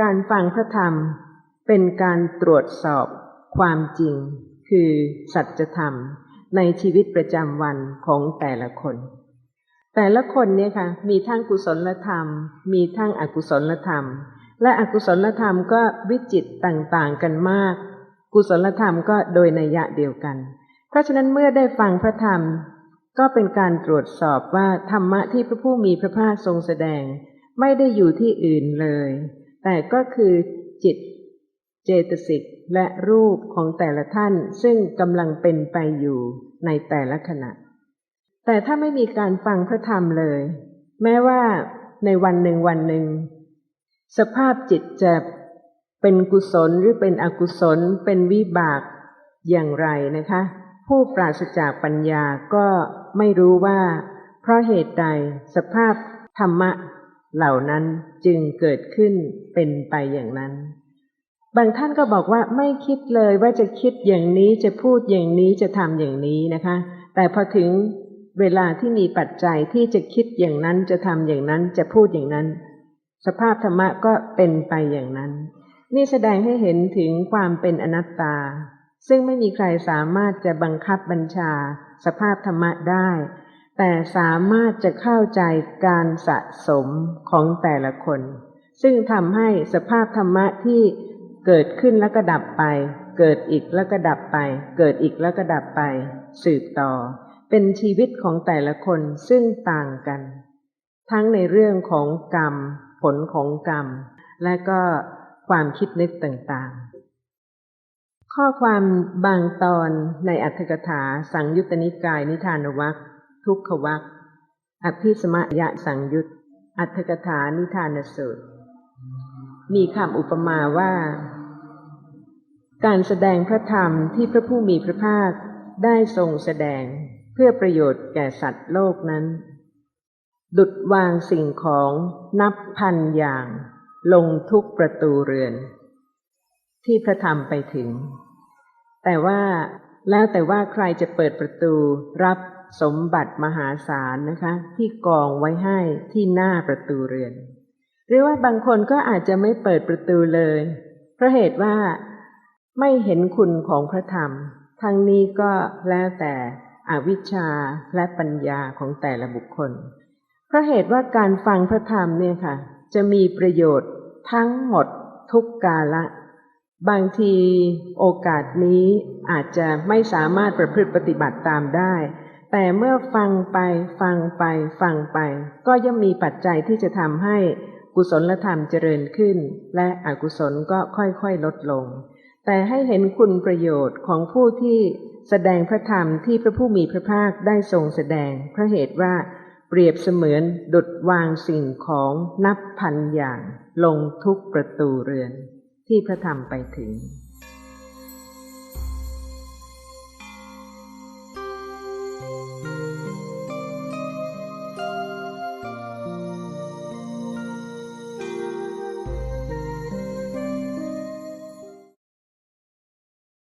การฟังพระธรรมเป็นการตรวจสอบความจริง คือสัจธรรมในชีวิตประจำวันของแต่ละคน แต่ละคนเนี่ยค่ะมีทั้งกุศลธรรม มีทั้งอกุศลธรรม และอกุศลธรรมก็วิจิตต่างๆกันมาก กุศลธรรมก็โดยนัยยะเดียวกัน เพราะฉะนั้นเมื่อได้ฟังพระธรรม ก็เป็นการตรวจสอบว่าธรรมะที่พระผู้มีพระภาคทรงแสดง ไม่ได้อยู่ที่อื่นเลย แต่ก็คือจิตเจตสิกและรูปของแต่ละท่านซึ่งกำลังเป็นไปอยู่ในแต่ละขณะ แต่ถ้าไม่มีการฟังพระธรรมเลย แม้ว่าในวันหนึ่งวันหนึ่ง สภาพจิตจะเป็นกุศลหรือเป็นอกุศล เป็นวิบากอย่างไรนะคะ ผู้ปราศจากปัญญาก็ไม่รู้ว่า เพราะเหตุใดสภาพธรรมะ เหล่านั้นจึงเกิดขึ้นเป็นไปอย่างนั้น บางท่านก็บอกว่าไม่คิดเลยว่าจะคิดอย่างนี้จะพูดอย่างนี้จะทำอย่างนี้นะคะ แต่พอถึงเวลาที่มีปัจจัยที่จะคิดอย่างนั้นจะทำอย่างนั้นจะพูดอย่างนั้น สภาพธรรมะก็เป็นไปอย่างนั้น นี่แสดงให้เห็นถึงความเป็นอนัตตา ซึ่งไม่มีใครสามารถจะบังคับบัญชา สภาพธรรมะได้ แต่สามารถจะเข้าใจการสะสมของแต่ละคน ซึ่งทำให้สภาพธรรมะที่เกิดขึ้นแล้วก็ดับไป เกิดอีกแล้วก็ดับไป เกิดอีกแล้วก็ดับไป สืบต่อ เป็นชีวิตของแต่ละคนซึ่งต่างกัน ทั้งในเรื่องของกรรม ผลของกรรม และก็ความคิดนึกต่างๆ ข้อความบางตอนในอัตถกถาสังยุตตนิกายนิทานวัค ทุกขวัคอภิสมยะสังยุตอัตถกถานิทานสูตร มีคำอุปมาว่า การแสดงพระธรรมที่พระผู้มีพระภาคได้ทรงแสดงเพื่อประโยชน์แก่สัตว์โลกนั้น ดุดวางสิ่งของนับพันอย่าง ลงทุกประตูเรือน ที่พระธรรมไปถึง แต่ว่าแล้วแต่ว่าใครจะเปิดประตูรับ สมบัติมหาศาลนะคะ ที่กองไว้ให้ที่หน้าประตูเรือน หรือว่าบางคนก็อาจจะไม่เปิดประตูเลย เพราะเหตุว่าไม่เห็นคุณของพระธรรม ทั้งนี้ก็แล้วแต่อวิชชาและปัญญาของแต่ละบุคคล เพราะเหตุว่าการฟังพระธรรมเนี่ยค่ะ จะมีประโยชน์ทั้งหมดทุกกาละ บางทีโอกาสนี้อาจจะไม่สามารถประพฤติปฏิบัติตามได้ แต่เมื่อฟังไปฟังไปฟังไป ก็ย่อมมีปัจจัยที่จะทำให้กุศลธรรมเจริญขึ้น และอกุศลก็ค่อยๆลดลง แต่ให้เห็นคุณประโยชน์ของผู้ที่แสดงพระธรรมที่พระผู้มีพระภาคได้ทรงแสดงเพราะเหตุว่าเปรียบเสมือนดุดวางสิ่งของนับพันอย่าง ลงทุกประตูเรือนที่พระธรรมไปถึง